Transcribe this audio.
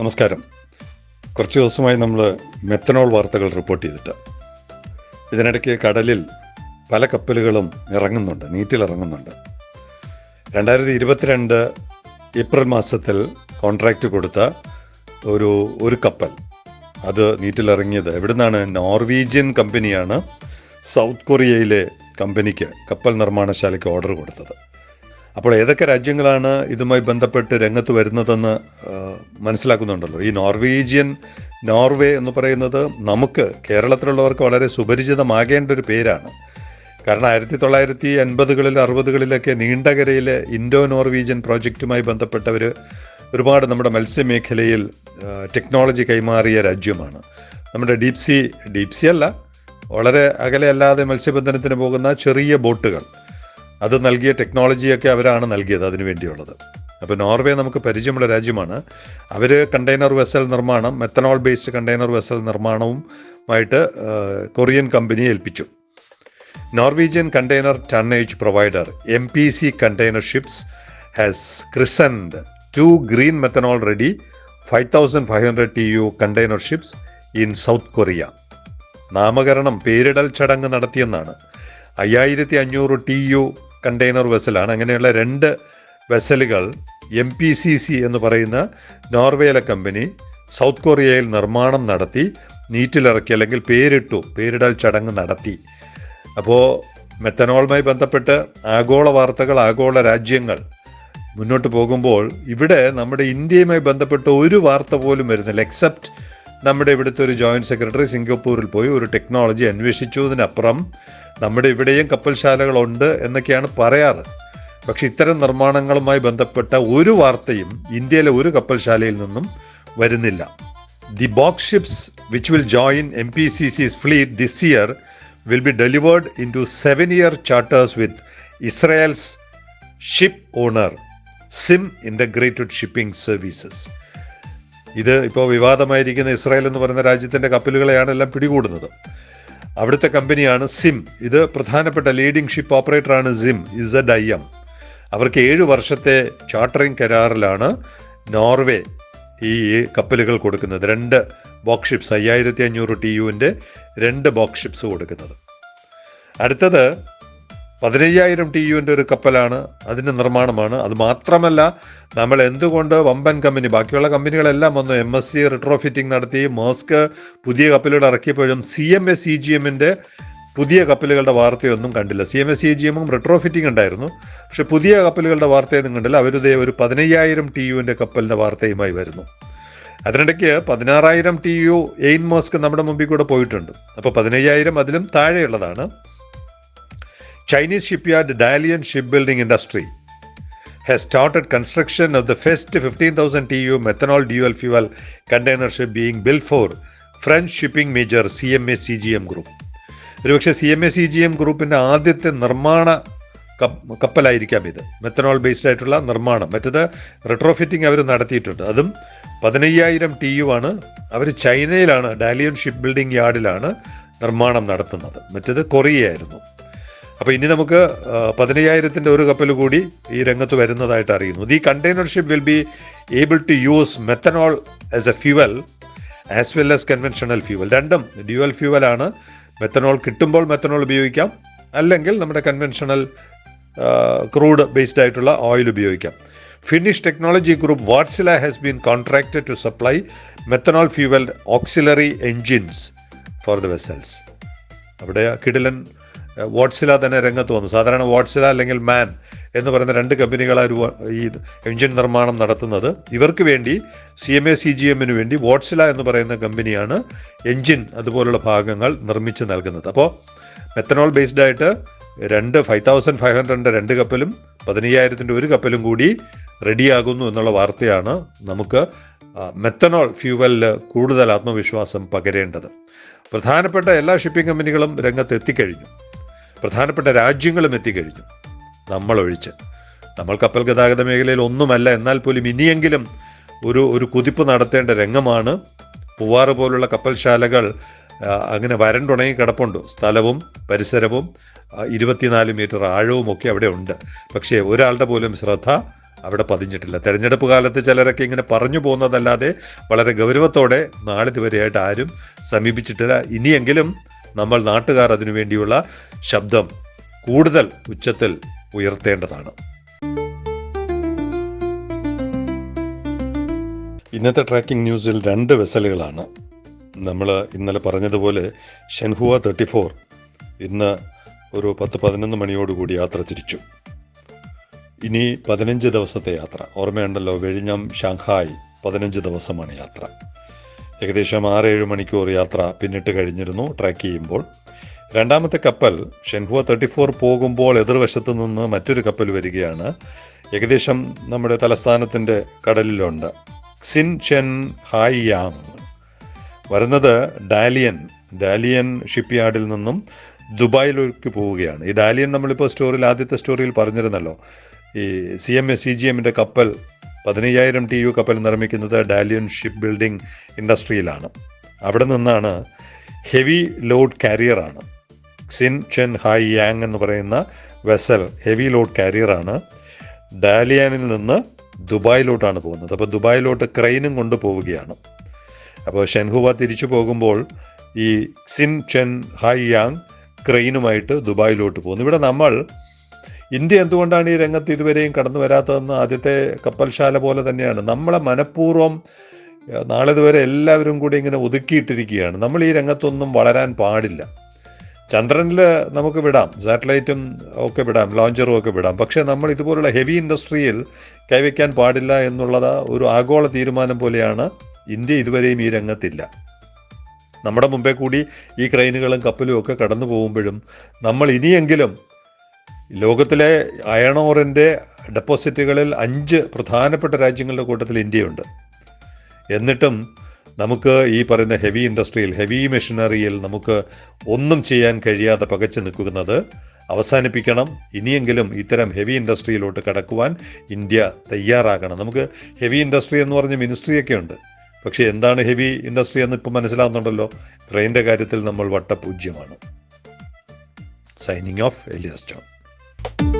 നമസ്കാരം. കുറച്ച് ദിവസമായി നമ്മൾ മെത്തനോൾ വാർത്തകൾ റിപ്പോർട്ട് ചെയ്തിട്ട്. ഇതിനിടയ്ക്ക് കടലിൽ പല കപ്പലുകളും ഇറങ്ങുന്നുണ്ട് നീറ്റിലിറങ്ങുന്നുണ്ട് രണ്ടായിരത്തി ഇരുപത്തിരണ്ട് ഏപ്രിൽ മാസത്തിൽ കോൺട്രാക്റ്റ് കൊടുത്ത ഒരു ഒരു കപ്പൽ അത് നീറ്റിലിറങ്ങിയത് എവിടുന്നാണ്? നോർവീജിയൻ കമ്പനിയാണ് സൗത്ത് കൊറിയയിലെ കമ്പനിക്ക് കപ്പൽ നിർമ്മാണശാലയ്ക്ക് ഓർഡർ കൊടുത്തത്. അപ്പോൾ ഏതൊക്കെ രാജ്യങ്ങളാണ് ഇതുമായി ബന്ധപ്പെട്ട് രംഗത്ത് വരുന്നതെന്ന് മനസ്സിലാക്കുന്നുണ്ടല്ലോ. ഈ നോർവീജിയൻ നോർവേ എന്ന് പറയുന്നത് നമുക്ക് കേരളത്തിലുള്ളവർക്ക് വളരെ സുപരിചിതമാകേണ്ട ഒരു പേരാണ്. കാരണം ആയിരത്തി തൊള്ളായിരത്തി അൻപതുകളിൽ അറുപതുകളിലൊക്കെ നീണ്ടകരയിലെ ഇൻഡോ നോർവീജിയൻ പ്രോജക്റ്റുമായി ബന്ധപ്പെട്ടവർ ഒരുപാട് നമ്മുടെ മത്സ്യമേഖലയിൽ ടെക്നോളജി കൈമാറിയ രാജ്യമാണ്. നമ്മുടെ ഡീപ്സി ഡീപ്സി അല്ല വളരെ അകലെ അല്ലാതെ മത്സ്യബന്ധനത്തിന് പോകുന്ന ചെറിയ ബോട്ടുകൾ. അത് നൽകിയ ടെക്നോളജിയൊക്കെ അവരാണ് നൽകിയത് അതിനു വേണ്ടിയുള്ളത്. അപ്പോൾ നോർവേ നമുക്ക് പരിചയമുള്ള രാജ്യമാണ്. അവർ കണ്ടെയ്നർ വെസൽ നിർമ്മാണം മെത്തനോൾ ബേസ്ഡ് കണ്ടെയ്നർ വെസൽ നിർമ്മാണവുമായിട്ട് കൊറിയൻ കമ്പനിയെ ഏൽപ്പിച്ചു. Norwegian container tonnage provider M P C container ships has christened two green methanol ready five thousand five hundred T U container ships in South Korea നാമകരണം പേരിടൽ ചടങ്ങ് നടത്തിയെന്നാണ്. അയ്യായിരത്തി അഞ്ഞൂറ് T U container വെസലാണ് അങ്ങനെയുള്ള രണ്ട് വെസലുകൾ എം പി സി സി എന്ന് പറയുന്ന നോർവേയിലെ കമ്പനി സൗത്ത് കൊറിയയിൽ നിർമ്മാണം നടത്തി നീറ്റിലിറക്കി അല്ലെങ്കിൽ പേരിട്ടു പേരിടൽ ചടങ്ങ് നടത്തി. അപ്പോൾ മെത്തനോളുമായി ബന്ധപ്പെട്ട് ആഗോള വാർത്തകൾ ആഗോള രാജ്യങ്ങൾ മുന്നോട്ട് പോകുമ്പോൾ ഇവിടെ നമ്മുടെ ഇന്ത്യയുമായി ബന്ധപ്പെട്ട ഒരു വാർത്ത പോലും വരുന്നില്ല എക്സെപ്റ്റ് നമ്മുടെ ഇവിടുത്തെ ഒരു ജോയിന്റ് സെക്രട്ടറി സിംഗപ്പൂരിൽ പോയി ഒരു ടെക്നോളജി അന്വേഷിച്ചതിനപ്പുറം നമ്മുടെ ഇവിടെയും കപ്പൽശാലകളുണ്ട് എന്നൊക്കെയാണ് പറയാറ്. പക്ഷെ ഇത്തരം നിർമ്മാണങ്ങളുമായി ബന്ധപ്പെട്ട ഒരു വാർത്തയും ഇന്ത്യയിലെ ഒരു കപ്പൽശാലയിൽ നിന്നും വരുന്നില്ല. The box ships which will join M P C C's fleet this year will be delivered into seven year charters with Israel's ship owner ZIM integrated shipping Services. ഇത് ഇപ്പോൾ വിവാദമായിരിക്കുന്ന ഇസ്രായേൽ എന്ന് പറയുന്ന രാജ്യത്തിന്റെ കപ്പലുകളെയാണ് എല്ലാം പിടികൂടുന്നത്. അവിടുത്തെ കമ്പനിയാണ് സിം. ഇത് പ്രധാനപ്പെട്ട ലീഡിംഗ് ഷിപ്പ് ഓപ്പറേറ്ററാണ് സിം ഇസഡ് ഐ എം അവർക്ക് ഏഴ് വർഷത്തെ ചാർട്ടറിംഗ് കരാറിലാണ് നോർവേ ഈ കപ്പലുകൾ കൊടുക്കുന്നത്. രണ്ട് ബോക്സ് ഷിപ്സ് അയ്യായിരത്തി അഞ്ഞൂറ് ടി യുവിന്റെ രണ്ട് ബോക്സ് ഷിപ്സ് കൊടുക്കുന്നത്. അടുത്തത് പതിനയ്യായിരം ടി യുവിന്റെ ഒരു കപ്പലാണ് അതിന്റെ നിർമ്മാണമാണ്. അത് മാത്രമല്ല നമ്മൾ എന്തുകൊണ്ട് വമ്പൻ കമ്പനി ബാക്കിയുള്ള കമ്പനികളെല്ലാം വന്നു എം എസ് സി റിട്രോഫിറ്റിംഗ് നടത്തി മോസ്ക് പുതിയ കപ്പലുകൾ ഇറക്കിയപ്പോഴും C M S C G എമ്മിന്റെ പുതിയ കപ്പലുകളുടെ വാർത്തയൊന്നും കണ്ടില്ല. C M S C G എമ്മും റിട്രോഫിറ്റിംഗ് ഉണ്ടായിരുന്നു. പക്ഷെ പുതിയ കപ്പലുകളുടെ വാർത്തയൊന്നും കണ്ടില്ല. അവരുതേ ഒരു പതിനയ്യായിരം ടി യുവിന്റെ കപ്പലിന്റെ വാർത്തയുമായി വരുന്നു. അതിനിടയ്ക്ക് പതിനാറായിരം ടി യു എയിൻ മോസ്ക് നമ്മുടെ മുമ്പിൽ കൂടെ പോയിട്ടുണ്ട്. അപ്പോൾ പതിനയ്യായിരം അതിലും താഴെയുള്ളതാണ്. Chinese shipyard Dalian Shipbuilding Industry has started construction of the first 15,000 TU methanol dual fuel container ship being built for French shipping major CMA CGM Group. ഒരുപക്ഷെ C M A C G M ഗ്രൂപ്പിന്റെ ആദ്യത്തെ നിർമ്മാണ കപ്പലായിരിക്കാം ഇത് methanol based ആയിട്ടുള്ള നിർമ്മാണം മറ്റത് retrofitting അവർ നടത്തിയിട്ടുണ്ട് അതും പതിനയ്യായിരം ടി യു ആണ് അവർ ചൈനയിലാണ് ഡാലിയൻ ഷിപ്പ് ബിൽഡിംഗ് യാർഡിലാണ് നിർമ്മാണം നടത്തുന്നത് മറ്റത് കൊറിയയായിരുന്നു അപ്പോൾ ഇനി നമുക്ക് പതിനയ്യായിരത്തിന്റെ ഒരു കപ്പൽ കൂടി ഈ രംഗത്ത് വരുന്നതായിട്ട് അറിയുന്നു. The container ship will be able to use methanol as a fuel as well as conventional fuel രണ്ടും ഡ്യുവൽ ആണ്. മെത്തനോൾ കിട്ടുമ്പോൾ മെത്തനോൾ ഉപയോഗിക്കാം. അല്ലെങ്കിൽ നമ്മുടെ കൺവെൻഷണൽ ക്രൂഡ് ബേസ്ഡ് ആയിട്ടുള്ള ഓയിൽ ഉപയോഗിക്കാം. Finnish technology group Wartsila has been contracted to supply methanol fuel auxiliary engines for the vessels അവിടെ കിടിലൻ വാട്സില തന്നെ രംഗത്ത് വന്നു. സാധാരണ വാട്സില അല്ലെങ്കിൽ മാൻ എന്ന് പറയുന്ന രണ്ട് കമ്പനികളാണ് ഈ എഞ്ചിൻ നിർമ്മാണം നടത്തുന്നത്. ഇവർക്ക് വേണ്ടി C M A C G എമ്മിന് വേണ്ടി വാട്സില എന്ന് പറയുന്ന കമ്പനിയാണ് എഞ്ചിൻ അതുപോലുള്ള ഭാഗങ്ങൾ നിർമ്മിച്ച് നൽകുന്നത്. അപ്പോൾ മെത്തനോൾ ബേസ്ഡ് ആയിട്ട് രണ്ട് ഫൈവ് തൗസൻഡ് ഫൈവ് ഹൺഡ്രഡിന്റെ രണ്ട് കപ്പലും പതിനയ്യായിരത്തിന്റെ ഒരു കപ്പലും കൂടി റെഡിയാകുന്നു എന്നുള്ള വാർത്തയാണ് നമുക്ക് മെത്തനോൾ ഫ്യൂവലിൽ കൂടുതൽ ആത്മവിശ്വാസം പകരേണ്ടത്. പ്രധാനപ്പെട്ട എല്ലാ ഷിപ്പിംഗ് കമ്പനികളും രംഗത്ത് എത്തിക്കഴിഞ്ഞു. പ്രധാനപ്പെട്ട രാജ്യങ്ങളും എത്തിക്കഴിഞ്ഞു. നമ്മളൊഴിച്ച്. നമ്മൾ കപ്പൽ ഗതാഗത മേഖലയിൽ ഒന്നുമല്ല എന്നാൽ പോലും ഇനിയെങ്കിലും ഒരു ഒരു കുതിപ്പ് നടത്തേണ്ട രംഗമാണ്. പൂവാറ് പോലുള്ള കപ്പൽശാലകൾ അങ്ങനെ വരണ്ടുണങ്ങി കിടപ്പുണ്ട്. സ്ഥലവും പരിസരവും ഇരുപത്തിനാല് മീറ്റർ ആഴവും ഒക്കെ അവിടെ ഉണ്ട്. പക്ഷേ ഒരാളുടെ പോലും ശ്രദ്ധ അവിടെ പതിഞ്ഞിട്ടില്ല. തെരഞ്ഞെടുപ്പ് കാലത്ത് ചിലരൊക്കെ ഇങ്ങനെ പറഞ്ഞു പോകുന്നതല്ലാതെ വളരെ ഗൗരവത്തോടെ നാളിതുവരെയായിട്ട് ആരും സമീപിച്ചിട്ടില്ല. ഇനിയെങ്കിലും നമ്മൾ നാട്ടുകാർ അതിനു വേണ്ടിയുള്ള ശബ്ദം കൂടുതൽ ഉച്ചത്തിൽ ഉയർത്തേണ്ടതാണ്. ഇന്നത്തെ ട്രാക്കിംഗ് ന്യൂസിൽ രണ്ട് വെസലുകളാണ്. നമ്മൾ ഇന്നലെ പറഞ്ഞതുപോലെ ഷെൻഹുവ തേർട്ടി ഫോർ ഇന്ന് ഒരു പത്ത് പതിനൊന്ന് മണിയോടുകൂടി യാത്ര തിരിച്ചു. ഇനി പതിനഞ്ച് ദിവസത്തെ യാത്ര. ഓർമ്മയുണ്ടല്ലോ വെഴിഞ്ഞം ഷാങ്ഹായ് പതിനഞ്ച് ദിവസമാണ് യാത്ര. ഏകദേശം ആറ് ഏഴ് മണിക്കൂർ യാത്ര പിന്നിട്ട് കഴിഞ്ഞിരുന്നു ട്രാക്ക് ചെയ്യുമ്പോൾ. രണ്ടാമത്തെ കപ്പൽ ഷെൻഹുവ തേർട്ടി ഫോർ പോകുമ്പോൾ എതിർവശത്ത് നിന്ന് മറ്റൊരു കപ്പൽ വരികയാണ്. ഏകദേശം നമ്മുടെ തലസ്ഥാനത്തിന്റെ കടലിലുണ്ട്. സിൻ ചെൻ ഹായ് യാങ് വരുന്നത് ഡാലിയൻ. ഡാലിയൻ ഷിപ്പ്യാർഡിൽ നിന്നും ദുബായിലേക്ക് പോവുകയാണ്. ഈ ഡാലിയൻ നമ്മളിപ്പോൾ സ്റ്റോറിയിൽ ആദ്യത്തെ സ്റ്റോറിയിൽ പറഞ്ഞിരുന്നല്ലോ. ഈ C M S C G എമ്മിന്റെ കപ്പൽ പതിനയ്യായിരം ടി യു കപ്പൽ നിർമ്മിക്കുന്നത് ഡാലിയൻ ഷിപ്പ് ബിൽഡിംഗ് ഇൻഡസ്ട്രിയിലാണ്. അവിടെ നിന്നാണ് ഹെവി ലോഡ് കാരിയറാണ്. സിൻ ചെൻ ഹായ് യാങ് എന്ന് പറയുന്ന വെസൽ ഹെവി ലോഡ് കാരിയറാണ് ഡാലിയാനിൽ നിന്ന് ദുബായിലോട്ടാണ് പോകുന്നത്. അപ്പോൾ ദുബായിലോട്ട് ക്രെയിനും കൊണ്ട് പോവുകയാണ്. അപ്പോൾ ഷെൻഹുവ തിരിച്ചു പോകുമ്പോൾ ഈ സിൻ ചെൻ ഹായ് യാങ് ക്രെയിനുമായിട്ട് ദുബായിലോട്ട് പോകുന്നു. ഇവിടെ നമ്മൾ ഇന്ത്യ എന്തുകൊണ്ടാണ് ഈ രംഗത്ത് ഇതുവരെയും കടന്നു വരാത്തതെന്ന് ആദ്യത്തെ കപ്പൽശാല പോലെ തന്നെയാണ്. നമ്മളെ മനഃപൂർവം നാളെ ഇതുവരെ എല്ലാവരും കൂടി ഇങ്ങനെ ഒതുക്കിയിട്ടിരിക്കുകയാണ്. നമ്മൾ ഈ രംഗത്തൊന്നും വളരാൻ പാടില്ല. ചന്ദ്രനിൽ നമുക്ക് വിടാം സാറ്റലൈറ്റും ഒക്കെ വിടാം ലോഞ്ചറും ഒക്കെ വിടാം. പക്ഷേ നമ്മൾ ഇതുപോലുള്ള ഹെവി ഇൻഡസ്ട്രിയിൽ കൈവയ്ക്കാൻ പാടില്ല എന്നുള്ളത് ഒരു ആഗോള തീരുമാനം പോലെയാണ് ഇന്ത്യ ഇതുവരെയും ഈ രംഗത്തില്ല. നമ്മുടെ മുമ്പേ കൂടി ഈ ക്രെയിനുകളും കപ്പലും ഒക്കെ കടന്നു പോകുമ്പോഴും നമ്മൾ ഇനിയെങ്കിലും ലോകത്തിലെ അയൺ ഓറിന്റെ ഡെപ്പോസിറ്റുകളിൽ അഞ്ച് പ്രധാനപ്പെട്ട രാജ്യങ്ങളുടെ കൂട്ടത്തിൽ ഇന്ത്യയുണ്ട്. എന്നിട്ടും നമുക്ക് ഈ പറയുന്ന ഹെവി ഇൻഡസ്ട്രിയിൽ ഹെവി മെഷീനറിയിൽ നമുക്ക് ഒന്നും ചെയ്യാൻ കഴിയാതെ പകച്ചു നിൽക്കുന്നത് അവസാനിപ്പിക്കണം. ഇനിയെങ്കിലും ഇത്തരം ഹെവി ഇൻഡസ്ട്രിയിലോട്ട് കടക്കുവാൻ ഇന്ത്യ തയ്യാറാകണം. നമുക്ക് ഹെവി ഇൻഡസ്ട്രി എന്ന് പറഞ്ഞ മിനിസ്ട്രിയൊക്കെ ഉണ്ട്. പക്ഷേ എന്താണ് ഹെവി ഇൻഡസ്ട്രി എന്ന് ഇപ്പം മനസ്സിലാകുന്നുണ്ടല്ലോ ക്രെയിന്റെ കാര്യത്തിൽ നമ്മൾ വട്ടപൂജ്യമാണ്. Signing off Elias John. Thank you.